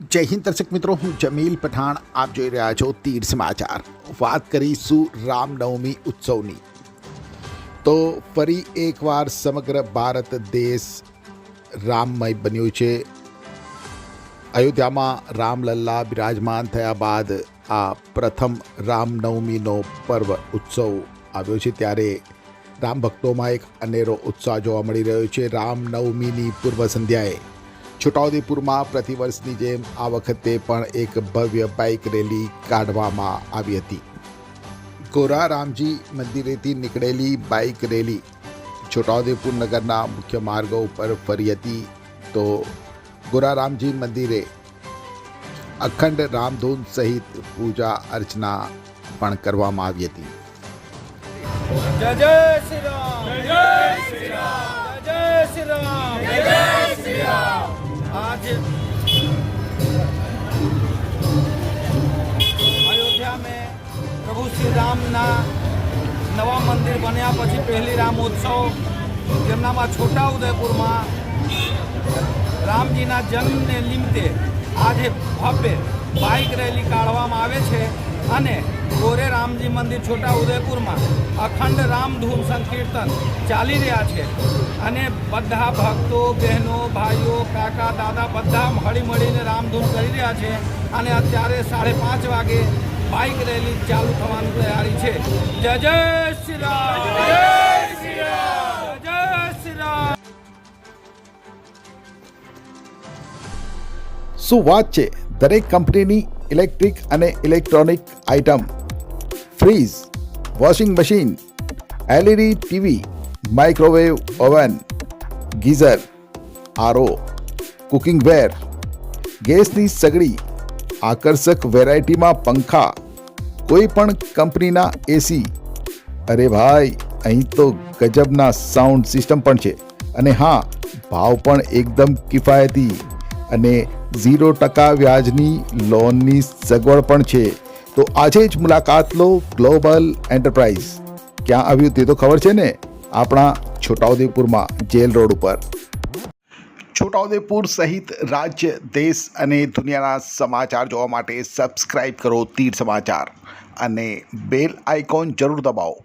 જય હિન્દ દર્શક મિત્રો, હું જમીલ પઠાણ, આપ જોઈ રહ્યા છો તીર સમાચાર. વાત કરીશું રામનવમી ઉત્સવની. તો ફરી એકવાર સમગ્ર ભારત દેશ રામમય બન્યું છે. અયોધ્યામાં રામલલ્લા બિરાજમાન થયા બાદ આ પ્રથમ રામનવમીનો પર્વ ઉત્સવ આવ્યો છે. ત્યારે રામ ભક્તોમાં એક અનેરો ઉત્સાહ જોવા મળી રહ્યો છે. રામનવમીની પૂર્વ સંધ્યાએ છોટાઉદેપુરમાં પ્રતિવર્ષની જેમ આ વખતે પણ એક ભવ્ય બાઇક રેલી કાઢવામાં આવી હતી. ગોરા રામજી મંદિરેથી નીકળેલી બાઇક રેલી છોટાઉદેપુર નગરના મુખ્ય માર્ગો ઉપર ફરી હતી તો ગોરા રામજી મંદિરે અખંડ રામધૂન સહિત પૂજા અર્ચના પણ કરવામાં આવી હતી. આજ અયોધ્યા में પ્રભુ શ્રી રામના નવા મંદિર બન્યા પછી પહેલી રામોત્સવ જેમનામાં છોટા ઉદયપુરમાં રામજીના જન્મને નિમિત્તે આજે ભવ્ય બાઇક રેલી કાઢવામાં આવે છે. અને ગોરે રામજી મંદિર છોટા ઉદયપુરમાં અખંડ રામધૂમ સંકીર્તન ચાલી રહ્યા છે. અને બધા ભક્તો, બહેનો, ભાઈઓ, કાકા, દાદા બધા હળી મળીને રામધૂમ કરી રહ્યા છે. અને અત્યારે સાડે પાંચ વાગે બાઇક રેલી ચાલુ થવાની તૈયારી છે. જય જય શ્રી રામ! જય શ્રી રામ! જય શ્રી રામ! શું વાત છે? દરેક કંપનીની ઇલેક્ટ્રિક અને electronic item fridge washing machine LED TV microwave oven geyser RO cooking ware ગેસની સગડી, આકર્ષક વેરાયટીમાં પંખા કોઈ પણ કંપનીના એસી અરે ભાઈ, અહીં તો ગજબના સાઉન્ડ સિસ્ટમ પણ છે. અને હા, ભાવ પણ એકદમ કિફાયતી અને ઝીરો ટકા વ્યાજની લોનની સગવડ પણ છે. તો આજે જ મુલાકાત લો ગ્લોબલ એન્ટરપ્રાઇઝ. ક્યાં આવ્યું તે તો ખબર છે ને? આપણા છોટાઉદેપુરમાં, જેલ રોડ ઉપર. છોટાઉદેપુર સહિત રાજ્ય, દેશ અને દુનિયાના સમાચાર જોવા માટે સબસ્ક્રાઇબ કરો તીર સમાચાર. અને બેલ આઇકોન જરૂર દબાવો.